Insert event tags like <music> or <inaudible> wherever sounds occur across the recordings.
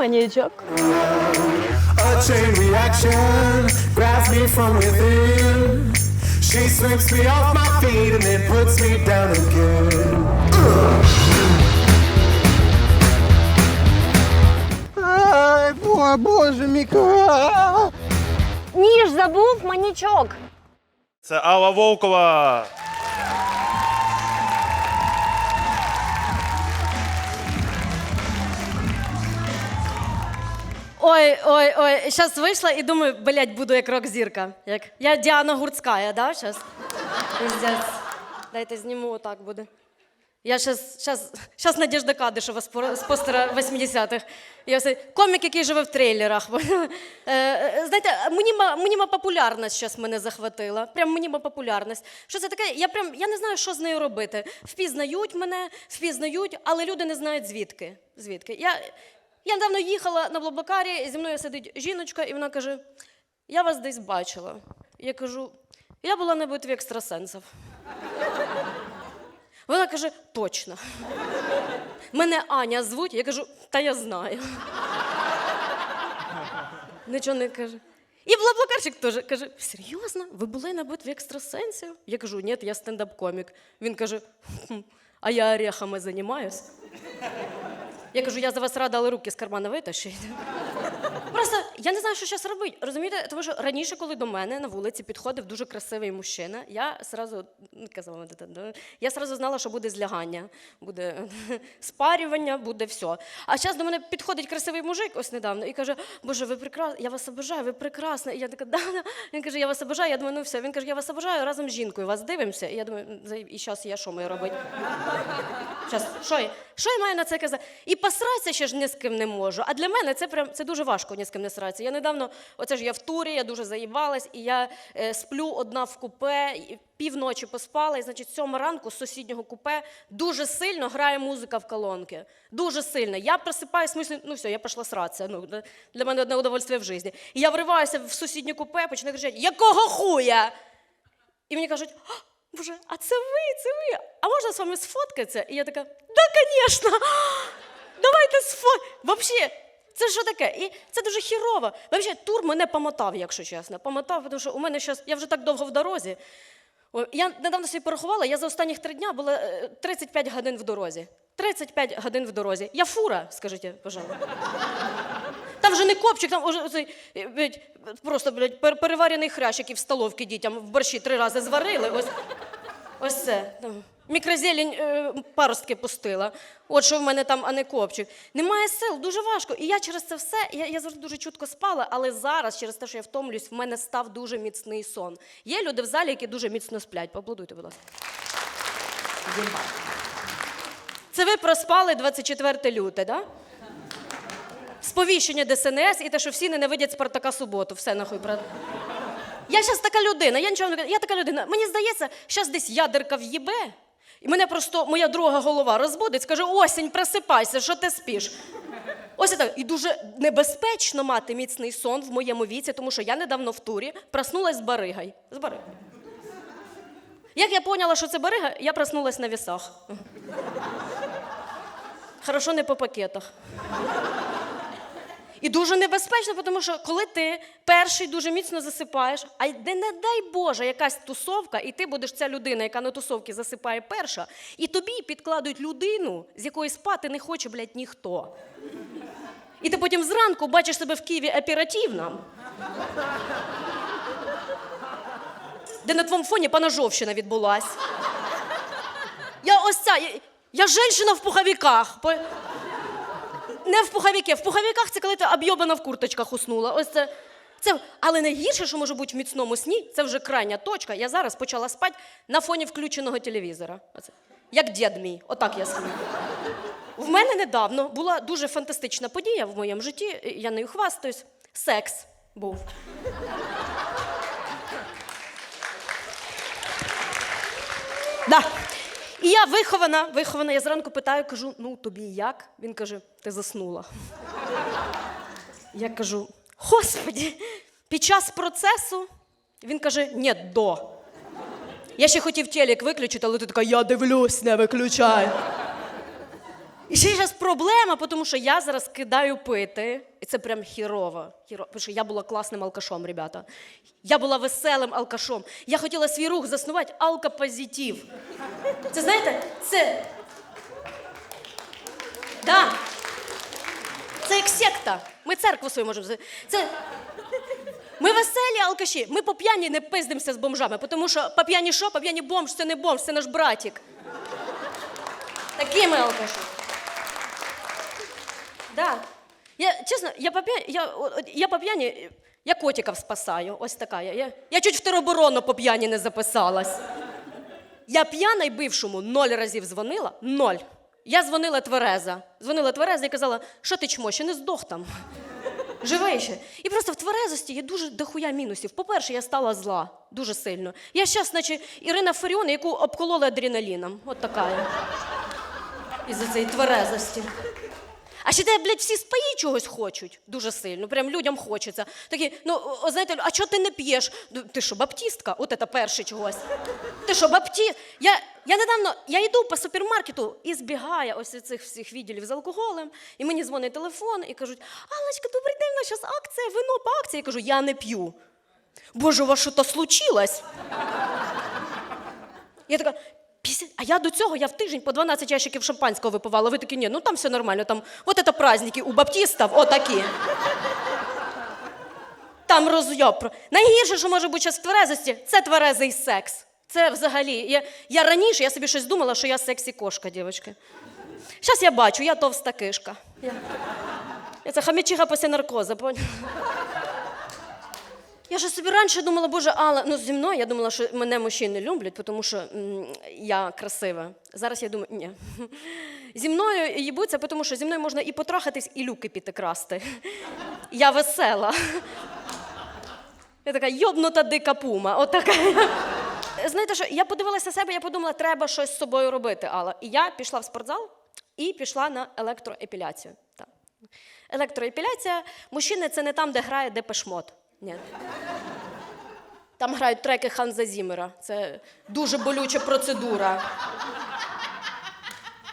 Сідай в манічок. A chain reaction grabs me from within. She sweeps me off my feet and then puts me down again. Ай, бо, боже мій. а! Ніж забув манічок. Це Алла Волкова. Ой, ой, ой, зараз вийшла і думаю, блядь, буду як рок-зірка. Як? Я Діана Гурцька, да, зараз? Дайте зніму, отак буде. Я щас, щас, щас Надежда Кадишева з пор- з постера 80-х. Я все, комік, який живе в трейлерах. <laughs> Е, е, Знаєте, мніма популярність зараз мене захватила. Прям мніма популярність. Що це таке? Я прям я не знаю, що з нею робити. Впізнають мене, впізнають, але люди не знають звідки. Звідки. Я, я недавно їхала на Блаблакарі, зі мною сидить жіночка, і вона каже: Я вас десь бачила. Я кажу, я була на битві екстрасенсів. Вона каже, точно. Мене Аня звуть, я кажу, та я знаю. Нічого не каже. І блаблакарчик теж каже: серйозно, ви були на битві екстрасенсів? Я кажу, ні, я стендап-комік. Він каже, «Хм, а я орехами займаюсь. Я кажу, я за вас рада, але руки з кармана витащить. Просто я не знаю, що зараз робити. Розумієте, тому що раніше, коли до мене на вулиці підходив дуже красивий мужчина, я сразу ну, казала, я сразу знала, що буде злягання, буде <laughs> спарювання, буде все. А зараз до мене підходить красивий мужик ось недавно і каже: Боже, ви прекрасна, я вас обожаю, ви прекрасна. І я така, да, да. Він каже, я вас обожаю. Я думаю, ну все. Він каже, я вас обожаю, разом з жінкою вас дивимося. І я думаю, і зараз я що маю робити? Що, я- що я маю на це казати? І посратися ще ж ні з ким не можу. А для мене це прям це дуже важко ні з ким не сратися. Я недавно, оце ж я в турі, я дуже заїбалась, і я е, сплю одна в купе, півночі поспала, і значить, сьома ранку з сусіднього купе дуже сильно грає музика в колонки. Дуже сильно. Я просипаюсь, мислю, ну все, я пішла сратися. Ну, для- мене одне удовольствие в житті. І я вриваюся в сусіднє купе, починаю кричати: Якого хуя? І мені кажуть, «А, Боже, а це ви, це ви. А можна з вами сфоткатися? І я така, да, звісно. Давайте сфот. Вообще, це що таке? І це дуже хірово. Вообще, тур мене помотав, якщо чесно. Помотав, тому що у мене зараз, я вже так довго в дорозі. Я недавно собі порахувала, я за останніх три дня була е, 35 годин в дорозі. 35 годин в дорозі. Я фура, скажіть, пожалуйста. Там вже не копчик, там уже оцей, е, блядь, просто блядь, пер- переварений хрящ, який в столовці дітям в борщі три рази зварили. Ось, ось це. Мікрозелень е, паростки пустила. От що в мене там, а не копчик. Немає сил, дуже важко. І я через це все, я, я завжди дуже чутко спала, але зараз, через те, що я втомлююсь, в мене став дуже міцний сон. Є люди в залі, які дуже міцно сплять. Поаплодуйте, будь ласка. Це ви проспали 24 люте? Да? Сповіщення ДСНС і те, що всі ненавидять Спартака суботу. Все нахуй, правда. Я зараз така людина, я нічого не кажу, я така людина. Мені здається, зараз десь ядерка в'їбе, і мене просто моя друга голова розбудить, скаже: осінь, просипайся, що ти спиш? Ось так. І дуже небезпечно мати міцний сон в моєму віці, тому що я недавно в турі проснулась з баригой. З баригою. Як я поняла, що це барига, я проснулась на вісах. Хорошо, не по пакетах. І дуже небезпечно, тому що коли ти перший дуже міцно засипаєш, а де не дай Боже, якась тусовка, і ти будеш ця людина, яка на тусовці засипає перша, і тобі підкладуть людину, з якої спати не хоче, блядь, ніхто. І ти потім зранку бачиш себе в Києві оперативно, де на твоєму фоні панажовщина відбулась. Я ось ця, я, я женщина в пуховиках. Не в пуховіки. В пуховіках це коли ти об'єбана в курточках уснула. Ось це. Це, але найгірше, що може бути в міцному сні, це вже крайня точка. Я зараз почала спати на фоні включеного телевізора. Оце. Як дід мій, отак я сплю. В мене недавно була дуже фантастична подія в моєму житті, я нею хвастаюсь. Секс був. Да. І я вихована, вихована, я зранку питаю, кажу, ну тобі як? Він каже, ти заснула. Я кажу, господі, під час процесу він каже, ні, до. Я ще хотів телек виключити, але ти така, я дивлюсь, не виключай. І ще зараз проблема, тому що я зараз кидаю пити. І це прям хірово. хірово. Тому що я була класним алкашом, ребята. Я була веселим алкашом. Я хотіла свій рух заснувати алкопозитив. Це знаєте, це. Да. Це як секта. Ми церкву свою можемо. Це. Ми веселі алкаші. Ми по п'яні не пиздимося з бомжами, тому що по п'яні що? По п'яні бомж це не бомж, це наш братік. Такі ми алкаші. Да. Я, чесно, я по п'яні, я, от я по п'яні, я котиків спасаю. Ось така. Я, я, я чуть в тероборону по п'яні не записалась. Я п'яна й бившому ноль разів дзвонила. Ноль. Я дзвонила твереза. Дзвонила твереза і казала, що ти чмо, ще не здох там. Живий ще. І просто в тверезості є дуже дохуя мінусів. По-перше, я стала зла дуже сильно. Я зараз, наче Ірина Фаріон, яку обкололи адреналіном. От така я. Із-за цієї тверезості. А ще тебе, блядь, всі спаї чогось хочуть дуже сильно. Прям людям хочеться. Такі, ну, знаєте, а чого ти не п'єш? Ти що, баптістка? От це перше чогось. Ти що, бапті? Я, я недавно я йду по супермаркету і збігає ось цих всіх відділів з алкоголем, і мені дзвонить телефон і кажуть: Аллочка, добрий день, у нас зараз акція, вино по акції. Я кажу, я не п'ю. Боже, у вас що то случилось? Я така, «Після- а я до цього я в тиждень по 12 ящиків шампанського випивала. Ви такі, ні, ну там все нормально, там от це праздники у баптістів, отакі. Там розйоб. Найгірше, що може бути зараз в тверезості, це тверезий секс. Це взагалі. Я, я раніше я собі щось думала, що я сексі кошка, дівчатки. Зараз я бачу, я товста кишка. Я, я це хамічиха після наркоза, поняла? Я ж собі раніше думала, боже, Алла, ну зі мною я думала, що мене мужчини люблять, тому що я красива. Зараз я думаю, ні. <laughs> Зі мною їбуться, тому що зі мною можна і потрахатись, і люки піти красти. <laughs> Я весела. Я така йобнута дика пума. Отака. <laughs> Знаєте, що я подивилася себе, я подумала, треба щось з собою робити, Алла. І я пішла в спортзал і пішла на електроепіляцію. Так. Електроепіляція, мужчини це не там, де грає Депешмот. Ні. Там грають треки Ханза Зімера. Це дуже болюча процедура.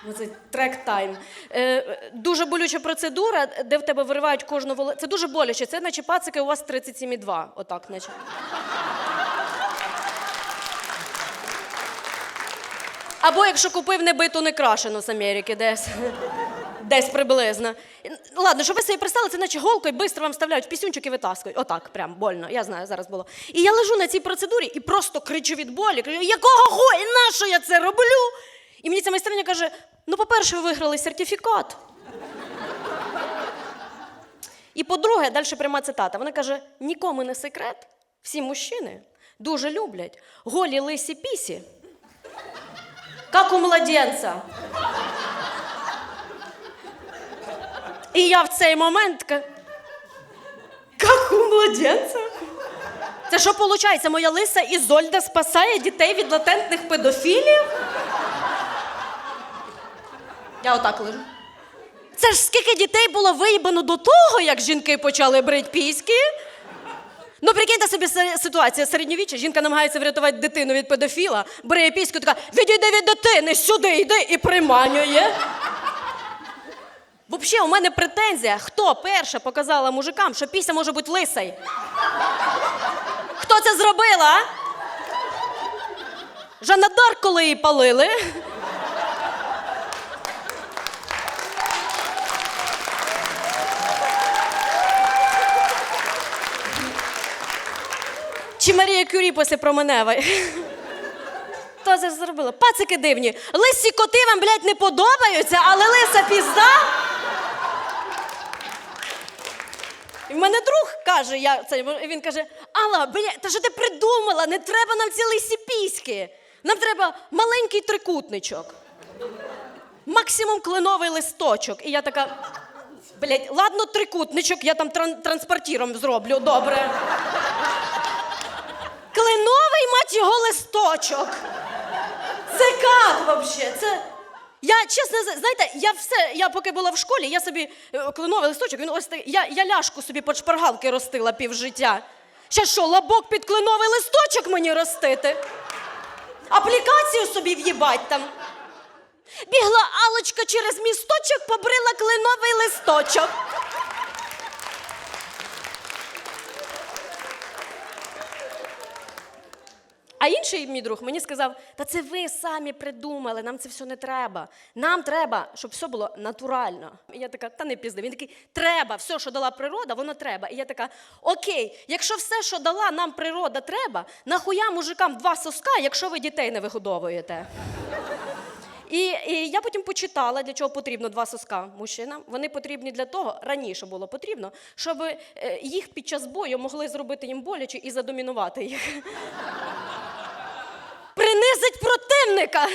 Ну, Це трек тайм. Е, дуже болюча процедура, де в тебе виривають кожну воло... Це дуже боляче. Це наче пацики у вас 37,2. Отак, наче. Або якщо купив небиту некрашену з Америки десь. Десь приблизно. Ладно, щоб ви собі представили, це наче голкою швидко вам вставляють в пісюнчик і витаскують. Отак, прям больно. Я знаю, зараз було. І я лежу на цій процедурі і просто кричу від болі. Кажу, якого хуя, на що я це роблю? І мені ця майстриня каже: ну, по-перше, ви виграли сертифікат. І по-друге, далі пряма цитата. Вона каже: нікому не секрет, всі мужчини дуже люблять голі лисі пісі, як у младенця. І я в цей момент така, у младенця? Це що виходить? Моя лиса Ізольда спасає дітей від латентних педофілів? Я отак лежу. Це ж скільки дітей було виїбано до того, як жінки почали брить піськи? Ну, прикиньте собі ситуація середньовіччя. Жінка намагається врятувати дитину від педофіла, бере піську, така відійди від дитини, сюди йди і приманює. Взагалі, у мене претензія, хто перша показала мужикам, що піся може бути лисий? Хто це зробила? Дарк, коли її палили. Чи Марія Кюрі після променеви? Хто це зробила? Пацики дивні. Лисі коти вам, блядь, не подобаються, але лиса пізда. І в мене друг каже, я, це, він каже: Алла, бля, та що ти придумала? Не треба нам ці лисі піськи. Нам треба маленький трикутничок. Максимум кленовий листочок. І я така. Блять, ладно, трикутничок, я там тран- транспортіром зроблю, добре. Кленовий, мать його, листочок. Це як вообще? Це. Я чесно, зна- знаєте, я все, я поки була в школі, я собі е, кленовий листочок, він ось так, я, я ляшку собі під шпаргалки ростила півжиття. Ще що, лабок під кленовий листочок мені ростити? Аплікацію собі в'їбать там. Бігла Алочка через місточок, побрила кленовий листочок. А інший мій друг мені сказав: та це ви самі придумали, нам це все не треба. Нам треба, щоб все було натурально. І я така, та не пізди. Він такий, треба, все, що дала природа, воно треба. І я така, окей, якщо все, що дала нам природа, треба, нахуя мужикам два соска, якщо ви дітей не вигодовуєте? І, і я потім почитала, для чого потрібно два соска мужчинам. Вони потрібні для того, раніше було потрібно, щоб е, їх під час бою могли зробити їм боляче і задомінувати їх. Принизить противника,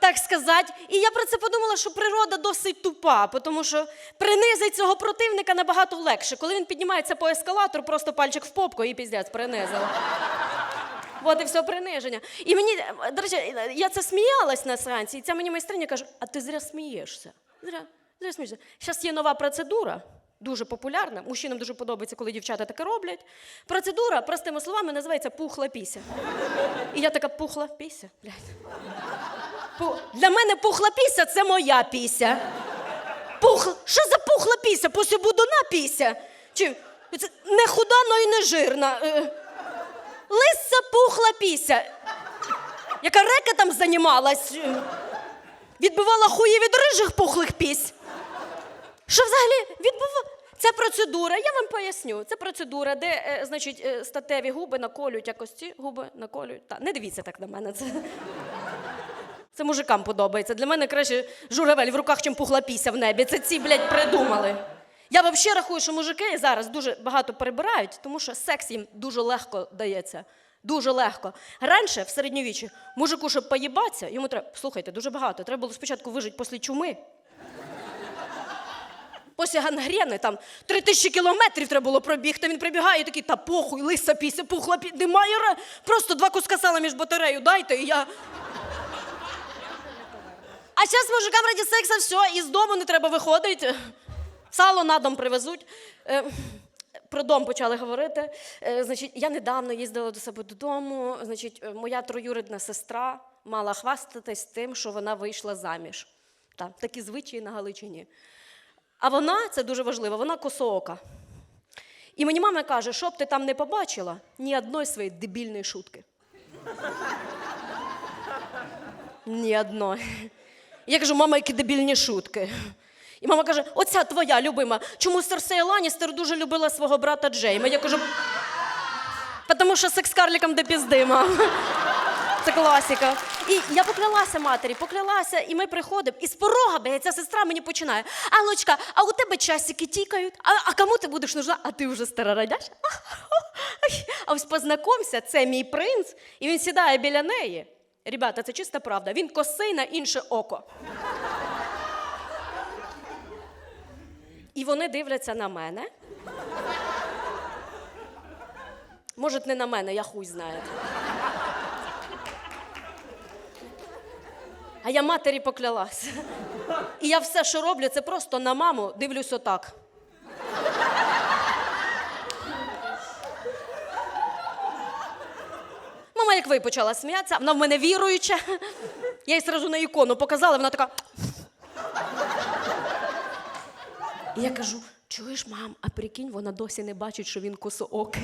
так сказати. І я про це подумала, що природа досить тупа, тому що принизить цього противника набагато легше. Коли він піднімається по ескалатору, просто пальчик в попку і піздець принизив. От і все приниження. І мені, до речі, я це сміялась на сеансі, і ця мені майстриня каже: а ти зря смієшся. Зря, зря смієшся. Зараз є нова процедура, дуже популярна. Мужчинам дуже подобається, коли дівчата таке роблять. Процедура, простими словами, називається пухла піся. І я така пухла піся, блядь. Для мене пухла піся це моя піся. Пухла. Що за пухла піся? Посібудуна піся? Чи це не худа, но й не жирна. Е, Лиса пухла піся, яка рекетом займалась, е, відбивала хуї від рижих пухлих пісь. Що взагалі відбува? Це процедура, я вам поясню. Це процедура, де, е, значить, е, статеві губи наколюють, якось ці губи наколюють. Та, не дивіться так на мене. Це, це мужикам подобається. Для мене краще журавель в руках, чим пухла піся в небі. Це ці, блядь, придумали. Я взагалі рахую, що мужики зараз дуже багато перебирають, тому що секс їм дуже легко дається. Дуже легко. Раніше, в середньовіччі, мужику, щоб поїбатися, йому треба. Слухайте, дуже багато. Треба було спочатку вижити після чуми. Після гангрени там три тисячі кілометрів треба було пробігти. Він прибігає і такий, та похуй, лиса піся, пухла пі... Немає ра... Просто два куска сала між батарею дайте, і я. А зараз мужикам раді секса все, із дому не треба виходити. Сало на дом привезуть. Е, Про дом почали говорити. Е, Значить, я недавно їздила до себе додому. Значить, е, моя троюрідна сестра мала хвастатись тим, що вона вийшла заміж. Так, такі звичаї на Галичині. А вона, це дуже важливо, вона косоока. І мені мама каже, що б ти там не побачила, ні одної своєї дебільної шутки. Ні одної. Я кажу, мама, які дебільні шутки. І мама каже: оця твоя любима. Чому Серсея Ланістер дуже любила свого брата Джейма? Я кажу, тому що секс з карліком до пізди, мам. Це класика. І я поклялася матері, поклялася, і ми приходимо. І з порога, ця сестра мені починає. Алочка, а у тебе часики тікають? А, а кому ти будеш нужна? А ти вже старородяща? <laughs> А ось познайомся, це мій принц, і він сідає біля неї. Ребята, це чиста правда. Він косий на інше око. І вони дивляться на мене. Може, не на мене, я хуй знаю. А я матері поклялась. І я все, що роблю, це просто на маму дивлюсь отак. Мама, як ви почала сміятися, вона в мене віруюча. Я їй сразу на ікону показала, вона така. І я кажу: чуєш, мам, а прикинь, вона досі не бачить, що він косоокий.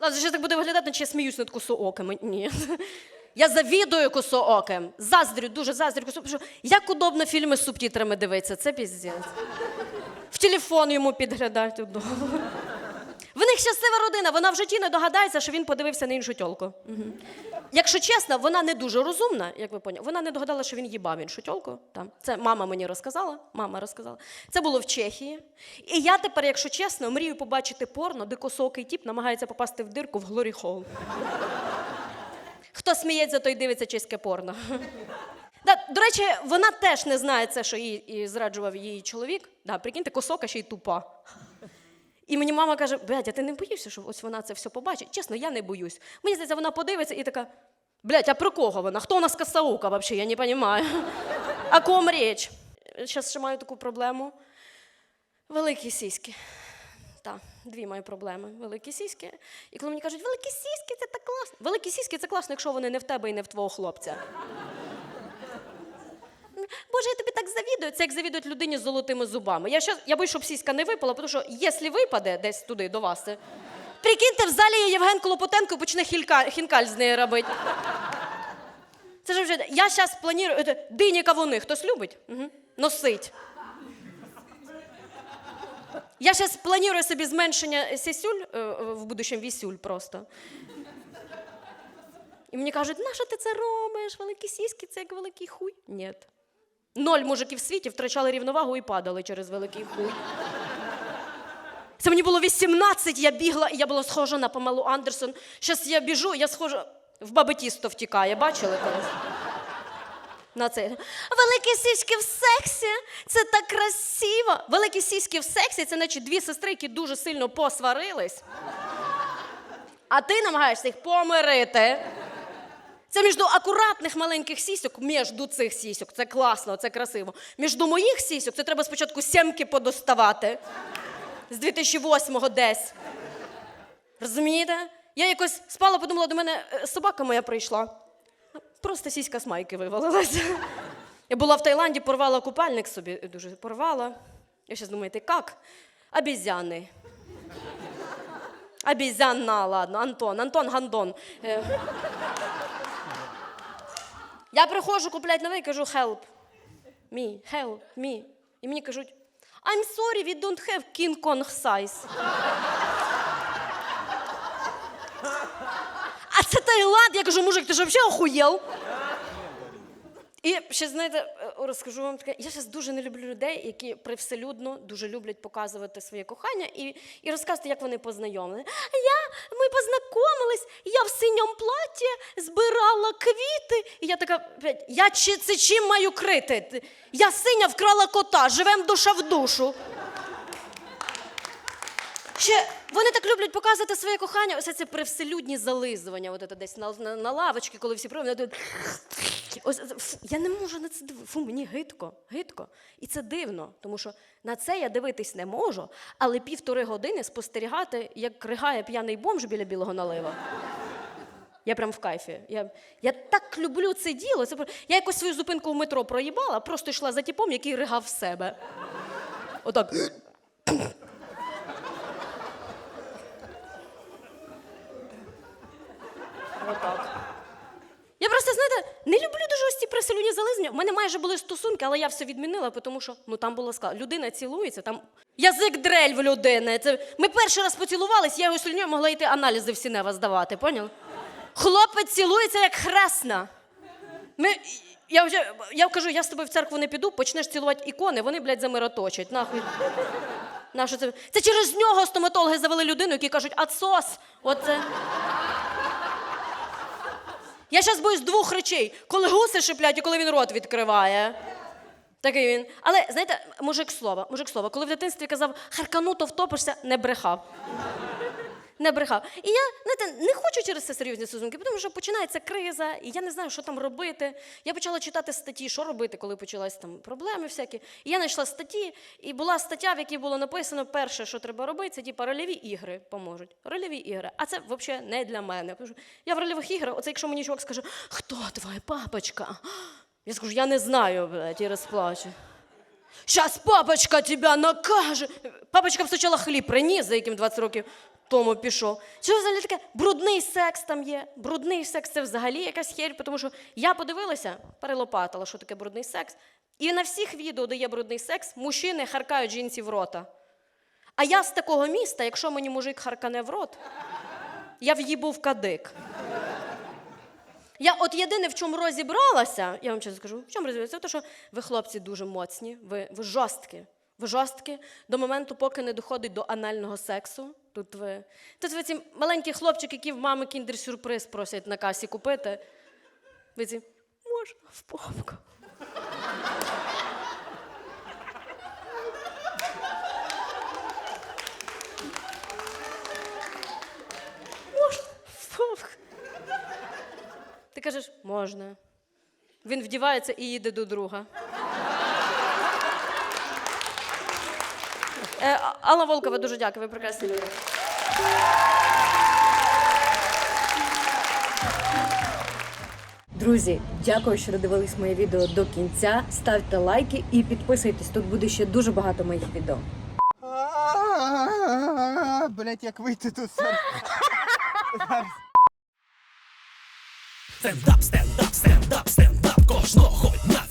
Ладно, ще так буде виглядати, наче я сміюсь над косоокими. Ні. Я завідую косооким. Заздрю, дуже заздрю косооким. Як удобно фільми з субтитрами дивитися, це піздець. В телефон йому підглядають. В них щаслива родина, вона в житті не догадається, що він подивився на іншу тьолку. Мгм. Якщо чесно, вона не дуже розумна, як ви поняли. Вона не догадала, що він їбав іншу тьолку. Там. Це мама мені розказала. Мама розказала. Це було в Чехії. І я тепер, якщо чесно, мрію побачити порно, де косокий тіп намагається попасти в дирку в Глорі Холл. Хто сміється, той дивиться чеське порно. <laughs> Да, до речі, вона теж не знає це, що її і зраджував її чоловік. Да, прикиньте, косока ще й тупа. І мені мама каже: блядь, а ти не боїшся, що ось вона це все побачить? Чесно, я не боюсь. Мені здається, вона подивиться і така: блядь, а про кого вона? Хто у нас косаука взагалі? Я не розумію. <laughs> О ком річ? Зараз ще маю таку проблему. Великі сіськи. Та, дві мої проблеми. Великі сіськи. І коли мені кажуть, великі сіськи, це так класно. Великі сіськи це класно, якщо вони не в тебе і не в твого хлопця. Боже, я тобі так завідую. Це як завідують людині з золотими зубами. Я щас, я боюсь, щоб сіська не випала, тому що якщо випаде десь туди до вас, це... прикиньте, в залі є Євген Клопотенко і почне хілька, хінкаль з неї робити. Це ж вже. Я зараз планую. е, Дині кавуни. Хтось любить? Угу. Носить. Я зараз планую собі зменшення сісюль е, в будущем вісюль просто. І мені кажуть, нащо ти це робиш? Великі сіськи, це як великий хуй. Ні. Ноль мужиків в світі втрачали рівновагу і падали через великий хуй. Це мені було 18, я бігла, і я була схожа на Памелу Андерсон. Зараз я біжу, я схожа в баби тісто втікає. Бачили колись? На це. Великі сіськи в сексі, це так красиво. Великі сіськи в сексі це наче дві сестри, які дуже сильно посварились. А ти намагаєшся їх помирити. Це між акуратних маленьких сісьок, між цих сісьок. Це класно, це красиво. Між моїх сісьок це треба спочатку сімки подоставати з 2008-го десь. Розумієте? Я якось спала, подумала, до мене е, собака моя прийшла. Просто сіська з майки вивалилася. Я була в Таїланді, порвала купальник собі, е, дуже порвала. Я зараз думаєте, як? Обізяни. Обізяна, ладно, Антон, Антон Гандон. Е. Я приходжу купляти новий, кажу help me, help me. І мені кажуть, I'm sorry, we don't have King Kong size. Це Таїланд. Я кажу, мужик, ти ж взагалі охуєл? І ще знаєте, е, розкажу вам таке. Я зараз дуже не люблю людей, які привселюдно дуже люблять показувати своє кохання і, і розказувати, як вони познайомилися. Я, ми познайомились, я в синьому платі збирала квіти. І я така, «Блядь, я чи, це чим маю крити? Я синя вкрала кота, живем душа в душу. Ще вони так люблять показувати своє кохання. Ось це привселюдні зализування. От це десь на, на, на лавочці, коли всі вони Ось я не можу на це дивитися. Фу, мені гидко, гидко. І це дивно, тому що на це я дивитись не можу, але півтори години спостерігати, як ригає п'яний бомж біля білого налива. Я прям в кайфі. Я, я так люблю це діло. Це, я якось свою зупинку в метро проїбала, просто йшла за тіпом, який ригав в себе. Отак. Не люблю дуже ось ці приселюдні зализнення. У мене майже були стосунки, але я все відмінила, тому що ну там було сказано, людина цілується, там язик дрель в людини. Це... Ми перший раз поцілувались, я його слюню могла йти аналізи в Сінева здавати, поняв? Хлопець цілується як хресна. Ми... Я, вже... я кажу, я з тобою в церкву не піду, почнеш цілувати ікони, вони, блядь, замироточать. Нахуй. Нащо це? це через нього стоматологи завели людину, які кажуть, ацос. Оце. Я зараз боюсь двох речей: коли гуси шиплять і коли він рот відкриває. Такий він. Але знаєте, мужик слова, мужик слова, коли в дитинстві казав харкану, то втопишся, не брехав. Не брехав. І я знаєте, не хочу через це серйозні стосунки, тому що починається криза, і я не знаю, що там робити. Я почала читати статті, що робити, коли почалися там проблеми всякі. І я знайшла статті, і була стаття, в якій було написано, перше, що треба робити, це типу, рольові ігри поможуть. Рольові ігри. А це взагалі не для мене. Я в рольових іграх, оце якщо мені чувак скаже, хто твоя папочка? Я скажу, я не знаю, блядь, і розплачу. Щас папочка тебе накаже. Папочка спочатку хліб приніс, за яким 20 років тому пішов. Що взагалі таке? Брудний секс там є. Брудний секс це взагалі якась херь, тому що я подивилася, перелопатила, що таке брудний секс. І на всіх відео, де є брудний секс, мужчини харкають жінці в рота. А я з такого міста, якщо мені мужик харкане в рот, я в'їбу в кадик. Я от єдине, в чому розібралася, я вам чесно скажу, в чому розібралася, це те, що ви, хлопці, дуже моцні, ви, ви жорсткі. Ви жорсткі до моменту, поки не доходить до анального сексу. Тут ви, тут ви ці маленькі хлопчики, які в мами кіндер-сюрприз просять на касі купити. Ви ці можна в попку. Можна в попку. Ти кажеш, можна. Він вдівається і їде до друга. Е, Алла Волкова, дуже дякую, ви прекрасні люди. Друзі, дякую, що додивились моє відео до кінця. Ставте лайки і підписуйтесь. Тут буде ще дуже багато моїх відео. Блять, як вийти тут? <laughs> Стендап, стендап, стендап, стендап кожного дня